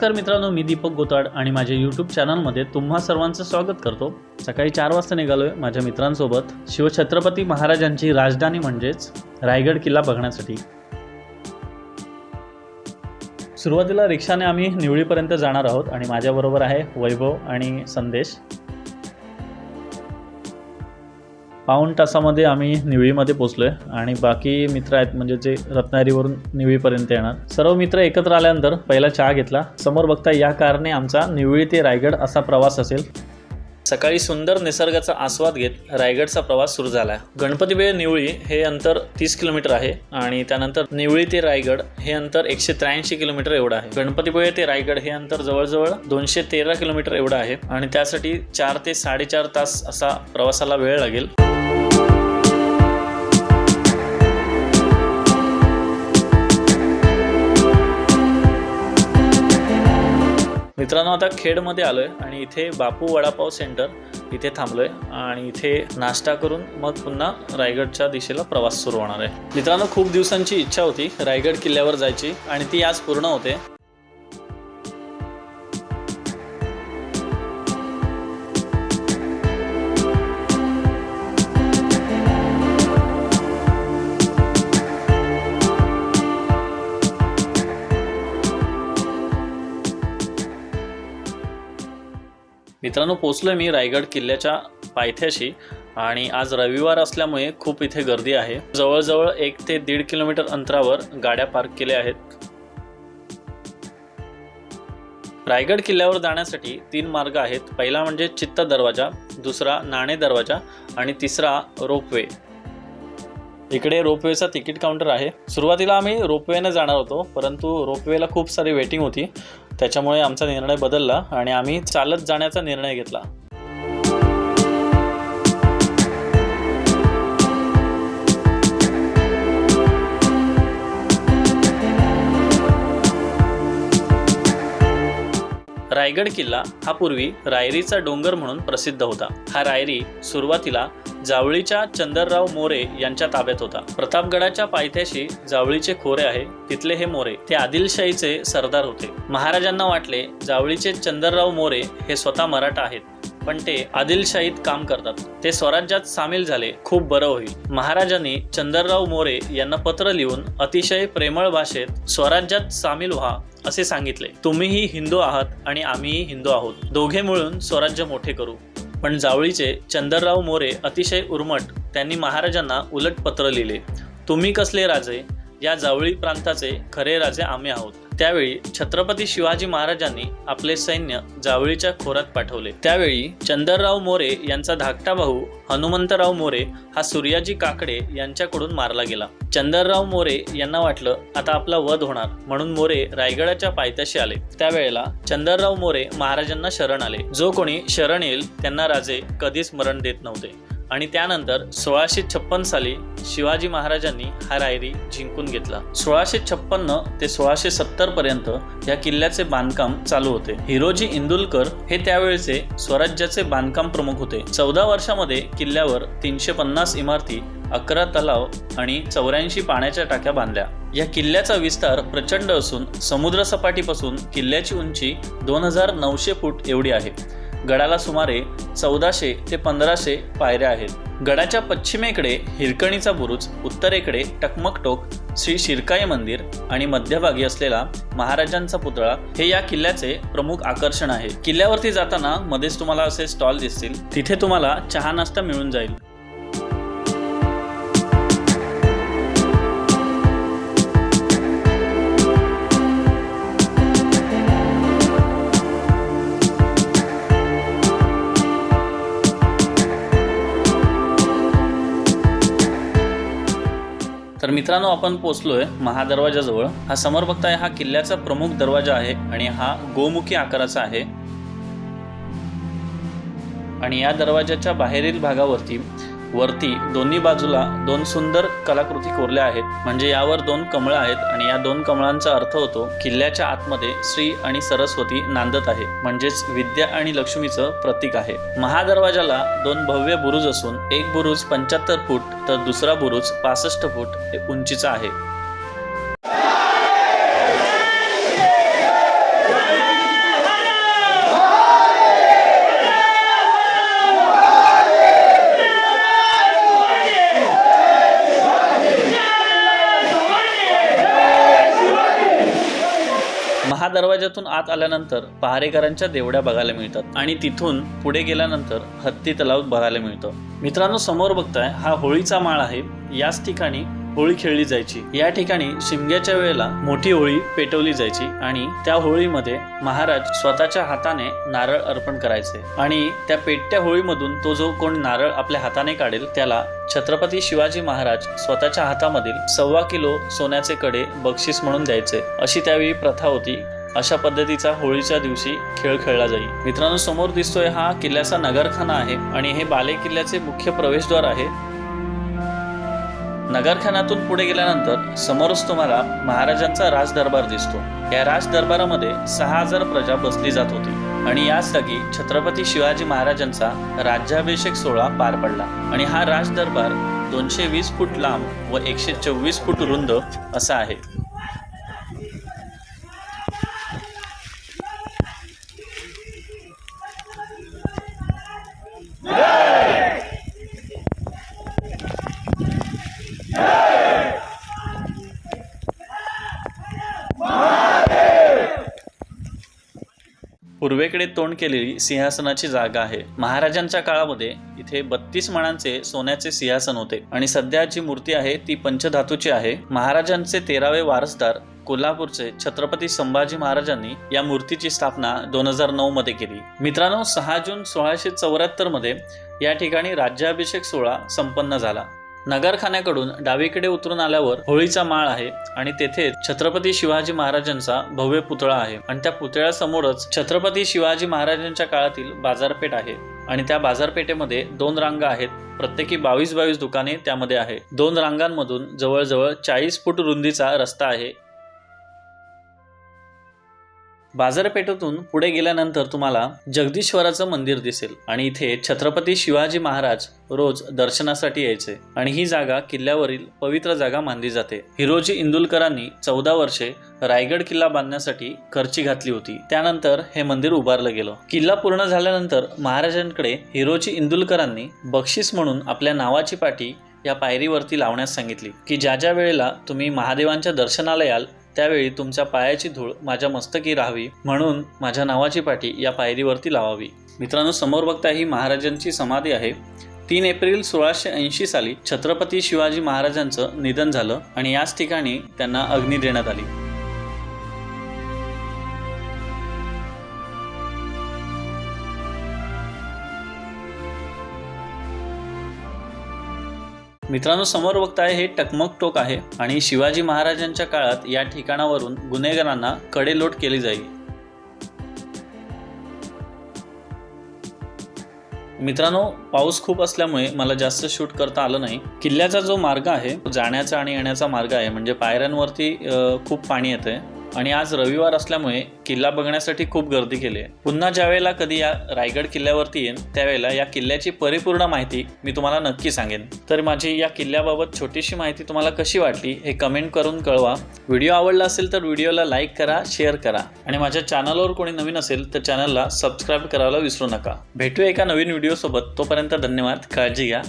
नमस्कार मित्रांनो मी दीपक गोताड आणि माझ्या यूट्यूब चॅनलमध्ये तुम्हा सर्वांचं स्वागत करतो. सकाळी चार वाजता निघालो आहे माझ्या मित्रांसोबत. शिवछत्रपती महाराजांची राजधानी म्हणजेच रायगड किल्ला बघण्यासाठी. सुरुवातीला रिक्षाने आम्ही निवळीपर्यंत जाणार आहोत आणि माझ्याबरोबर आहे वैभव आणि संदेश. पाऊण तासामध्ये आम्ही निवळीमध्ये पोचलो आहे आणि बाकी मित्र आहेत म्हणजे जे रत्नागिरीवरून निवळीपर्यंत येणार. सर्व मित्र एकत्र आल्यानंतर पहिला चहा घेतला. समोर बघता या कारने आमचा निवळी ते रायगड असा प्रवास असेल. सकाळी सुंदर निसर्गाचा आस्वाद घेत रायगडचा प्रवास सुरू झाला. गणपती वेळ निवळी हे अंतर तीस किलोमीटर आहे आणि त्यानंतर निवळी ते रायगड हे अंतर एकशे त्र्याऐंशी किलोमीटर एवढं आहे. गणपतीपुळे ते रायगड हे अंतर जवळजवळ दोनशे तेरा किलोमीटर एवढं आहे आणि त्यासाठी चार ते साडेचार तास असा प्रवासाला वेळ लागेल. मित्रांनो आता खेडमध्ये आलोय आणि इथे बापू वडापाव सेंटर इथे थांबलोय आणि इथे नाश्ता करून मग पुन्हा रायगडच्या दिशेला प्रवास सुरू होणार आहे. मित्रांनो खूप दिवसांची इच्छा होती रायगड किल्ल्यावर जायची आणि ती आज पूर्ण होते. मित्रांनो पोचलोय मी रायगड किल्ल्याच्या पायथ्याशी आणि आज रविवार असल्यामुळे खूप इथे गर्दी आहे. जवळजवळ एक ते दीड किलोमीटर अंतरावर गाड्या पार्क केल्या आहेत. रायगड किल्ल्यावर जाण्यासाठी तीन मार्ग आहेत. पहिला म्हणजे चित्त दरवाजा दुसरा नाणे दरवाजा आणि तिसरा रोपवे. इकडे रोपवेचा तिकीट काउंटर आहे. सुरुवातीला आम्ही रोपवेने जाणार होतो परंतु रोपवेला खूप सारी वेटिंग होती. त्याच्यामुळे आमचा निर्णय बदलला आणि आम्ही चालत जाण्याचा निर्णय घेतला. रायगड किल्ला हा पूर्वी रायरीचा डोंगर म्हणून प्रसिद्ध होता. हा रायरी सुरुवातीला जावळीच्या चंदरराव मोरे यांच्या ताब्यात होता. प्रतापगडाच्या पायथ्याशी जावळीचे खोरे आहे तिथले हे मोरे. ते आदिलशाहीचे सरदार होते. महाराजांना वाटले जावळीचे चंदरराव मोरे हे स्वतः मराठा आहेत पण ते आदिलशाहीत काम करतात. ते स्वराज्यात सामील झाले खूप बरं होईल. महाराजांनी चंदरराव मोरे यांना पत्र लिहून अतिशय प्रेमळ भाषेत स्वराज्यात सामील व्हा असे सांगितले तुम्हीही हिंदू आहात आणि आम्हीही हिंदू आहोत. दोघे मिळून स्वराज्य मोठे करू. पण जावळीचे चंदरराव मोरे अतिशय उर्मट त्यांनी महाराजांना उलट पत्र लिहिले तुम्ही कसले राजे? या जावळी प्रांताचे खरे राजे आम्ही आहोत. त्यावेळी छत्रपती शिवाजी महाराजांनी आपले सैन्य जावळीच्या खोऱ्यात पाठवले. त्यावेळी चंदरराव मोरे यांचा धाकटा भाऊ हनुमंतराव मोरे हा सूर्याजी काकडे यांच्याकडून मारला गेला. चंदरराव मोरे यांना वाटलं आता आपला वध होणार म्हणून मोरे रायगडाच्या पायथ्याशी आले. त्यावेळेला चंदरराव मोरे महाराजांना शरण आले. जो कोणी शरण येईल त्यांना राजे कधीच मरण देत नव्हते. आणि त्यानंतर सोळाशे छप्पन साली शिवाजी महाराजांनी हा रायरी जिंकून घेतला. सोळाशे छप्पन्न ते सोळाशे सत्तर पर्यंत या किल्ल्याचे बांधकाम चालू होते. हिरोजी इंदुलकर हे त्यावेळेचे स्वराज्याचे बांधकाम प्रमुख होते. चौदा वर्षामध्ये किल्ल्यावर तीनशे पन्नास इमारती अकरा तलाव आणि चौऱ्याऐंशी पाण्याच्या टाक्या बांधल्या. या किल्ल्याचा विस्तार प्रचंड असून समुद्रसपाटीपासून किल्ल्याची उंची दोन हजार नऊशे फूट एवढी आहे. गडाला सुमारे चौदाशे ते पंधराशे पायऱ्या आहेत. गडाच्या पश्चिमेकडे हिरकणीचा बुरुज उत्तरेकडे टकमकटोक श्री शिरकाई मंदिर आणि मध्यभागी असलेला महाराजांचा पुतळा हे या किल्ल्याचे प्रमुख आकर्षण आहे. किल्ल्यावरती जाताना मध्येच तुम्हाला असे स्टॉल दिसतील. तिथे तुम्हाला चहा नाश्ता मिळून जाईल. तर मित्रांनो आपण पोचलोय महादरवाजाजवळ हा समोर बघताय हा किल्ल्याचा प्रमुख दरवाजा आहे आणि हा गोमुखी आकाराचा आहे. आणि या दरवाजाच्या बाहेरील भागावरती वरती दोन्ही बाजूला दोन सुंदर कलाकृती कोरल्या आहेत. म्हणजे यावर दोन कमळं आहेत आणि या दोन कमळांचा अर्थ होतो किल्ल्याच्या आतमध्ये श्री आणि सरस्वती नांदत आहे. म्हणजेच विद्या आणि लक्ष्मीचं प्रतीक आहे. महादरवाजाला दोन भव्य बुरुज असून एक बुरुज पंच्याहत्तर फूट तर दुसरा बुरुज पासष्ट फूट उंचीचा आहे. दरवाजातून आत आल्यानंतर पहारेकरांच्या देवड्या बघायला मिळतात आणि तिथून पुढे गेल्यानंतर हत्ती तलाव बघायला मिळतं. मित्रांनो समोर बघताय हा होळीचा माळ आहे. याच ठिकाणी होळी खेळली जायची. या ठिकाणी शिमग्याच्या वेळेला मोठी होळी पेटवली जायची आणि त्या होळीमध्ये महाराज स्वतःच्या हाताने नारळ अर्पण करायचे. आणि त्या पेटत्या होळीमधून तो जो कोण नारळ आपल्या हाताने काढेल त्याला छत्रपती शिवाजी महाराज स्वतःच्या हातामधील सव्वा किलो सोन्याचे कडे बक्षीस म्हणून द्यायचे. अशी त्यावेळी प्रथा होती. अशा पद्धतीचा होळीच्या दिवशी खेळ खेळला जाईल. मित्रांनो समोर दिसतोय हा किल्ल्याचा नगरखाना आहे आणि हे बाले किल्ल्याचे मुख्य प्रवेशद्वार आहे. नगरखान्यातून पुढे गेल्यानंतर समोरच तुम्हाला महाराजांचा राजदरबार दिसतो. या राजदरबारामध्ये सहा हजार प्रजा बसली जात होती आणि याच जागी छत्रपती शिवाजी महाराजांचा राज्याभिषेक सोहळा पार पडला. आणि हा राजदरबार दोनशे वीस फूट लांब व एकशे चोवीस फूट रुंद असा आहे. पूर्वेकडे तोंड केलेली सिंहासनाची जागा आहे. महाराजांच्या काळामध्ये इथे बत्तीस मणांचे सोन्याचे सिंहासन होते. आणि सध्या जी मूर्ती आहे ती पंचधातूची आहे. महाराजांचे तेरावे वारसदार कोल्हापूरचे छत्रपती संभाजी महाराजांनी या मूर्तीची स्थापना दोन हजार नऊ मध्ये केली. मित्रांनो सहा जून सोळाशे चौऱ्याहत्तरमध्ये या ठिकाणी राज्याभिषेक सोहळा संपन्न झाला. नगरखान्याकडून डावीकडे उतरून आल्यावर होळीचा माळ आहे आणि तेथे छत्रपती शिवाजी महाराजांचा भव्य पुतळा आहे. आणि त्या पुतळ्यासमोरच छत्रपती शिवाजी महाराजांच्या काळातील बाजारपेठ आहे. आणि त्या बाजारपेठेमध्ये दोन रांगा आहेत. प्रत्येकी बावीस बावीस दुकाने त्यामध्ये आहे. दोन रांगांमधून जवळजवळ चाळीस फूट रुंदीचा रस्ता आहे. बाजारपेठेतून पुढे गेल्यानंतर तुम्हाला जगदीश्वराचं मंदिर दिसेल आणि इथे छत्रपती शिवाजी महाराज रोज दर्शनासाठी यायचे. आणि ही जागा किल्ल्यावरील पवित्र जागा मानली जाते. हिरोजी इंदुलकरांनी चौदा वर्षे रायगड किल्ला बांधण्यासाठी खर्ची घातली होती. त्यानंतर हे मंदिर उभारलं गेलं. किल्ला पूर्ण झाल्यानंतर महाराजांकडे हिरोजी इंदुलकरांनी बक्षीस म्हणून आपल्या नावाची पाटी या पायरीवरती लावण्यास सांगितली की ज्या ज्या वेळेला तुम्ही महादेवांच्या दर्शनाला याल त्यावेळी तुमच्या पायाची धूळ माझ्या मस्तकी राहावी म्हणून माझ्या नावाची पाठी या पायरीवरती लावावी. मित्रांनो समोर बघता ही महाराजांची समाधी आहे. तीन एप्रिल सोळाशे ऐंशी साली छत्रपती शिवाजी महाराजांचं निधन झालं आणि याच ठिकाणी त्यांना अग्नी देण्यात आली. मित्रांनो समोर बघताय हे टकमक टोक आहे आणि शिवाजी महाराजांच्या काळात या ठिकाणावरून गुन्हेगारांना कडेलोट केली जाईल. मित्रांनो पाऊस खूप असल्यामुळे मला जास्त शूट करता आलं नाही. किल्ल्याचा जो मार्ग आहे जाण्याचा आणि येण्याचा मार्ग आहे. म्हणजे पायऱ्यांवरती खूप पाणी येतंय. आणि आज रविवार असल्यामुळे किल्ला बघण्यासाठी खूप गर्दी केली आहे पुन्हा ज्या वेळेला कधी या रायगड किल्ल्यावरती येईन त्यावेळेला या किल्ल्याची परिपूर्ण माहिती मी तुम्हाला नक्की सांगेन. तर माझी या किल्ल्याबाबत छोटीशी माहिती तुम्हाला कशी वाटली हे कमेंट करून कळवा. व्हिडिओ आवडला असेल तर व्हिडिओला लाईक करा शेअर करा. आणि माझ्या चॅनलवर कोणी नवीन असेल तर चॅनलला सबस्क्राईब करायला विसरू नका. भेटूया एका नवीन व्हिडिओसोबत. तोपर्यंत धन्यवाद. काळजी घ्या.